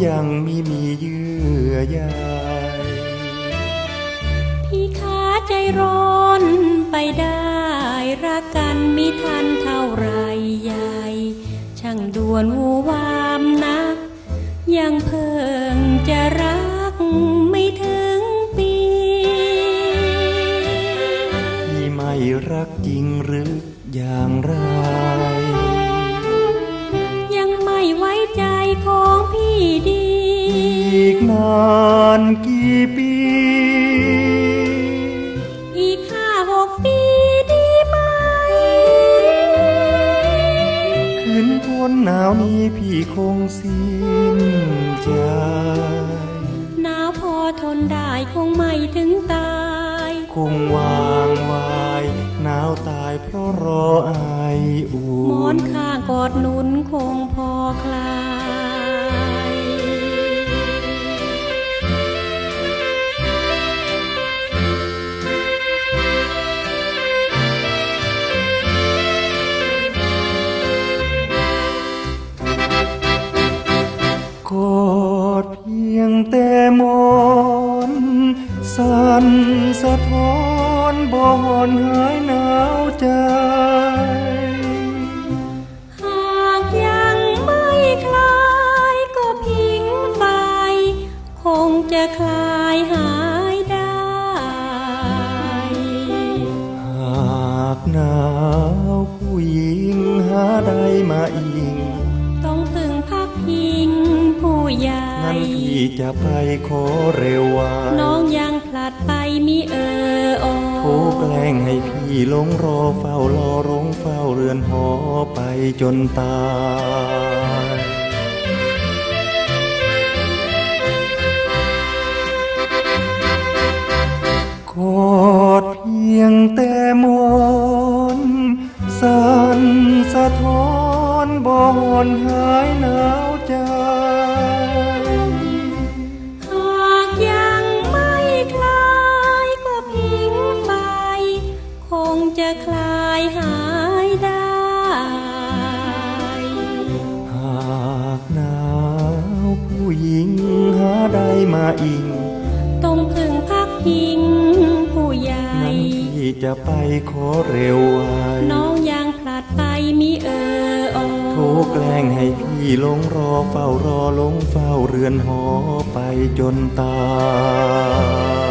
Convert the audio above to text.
ใยพี่ขาใจร้อนไปได้รักกันมิทันเท่าไรใหญ่ช่างด่วนวูวามนักยังเพิ่งจะรักไม่ถึงปีพี่ไม่รักจริงหรืออย่างไร กี่ปี อีกห้าหกปีดีไหมคืนพ้นหนาวนี้พี่คงสิ้นใจหนาวพอทนได้คงไม่ถึงตาย คงวางวายหนาวตายเพราะรอไออุ่หมอนนข้างกอดหนุนคงพอคลาย สะท้อนบ่หอนหายหนาวใจหากยังไม่คลายก็พิงไฟ คงจะคลายหายได้ หากหนาวผู้หญิงหาใดมาอิง ต้องพึ่งพักพิงผู้ใหญ่งั้นพี่จะไปขอเร็วไวาน้องยังผลั ดไปมิเอออโทรแกล้งให้พี่หลงรอเฝ้ารอรงเฝ้าเรือนหอไปจนตายกอดเพียงแต่มอนสันสะท้อนบ่อนหายหนาวใจายหายได้ หากหนาวผู้หญิงหาใดมาอิงต้องพึ่งพักพิงผู้ใหญ่งั้นพี่จะไปขอเร็วไวน้องยังผลัดไปมิเอออโทรแกล้งให้พี่หลงรอเฝ้ารอหลงเฝ้าเรือนหอไปจนตาย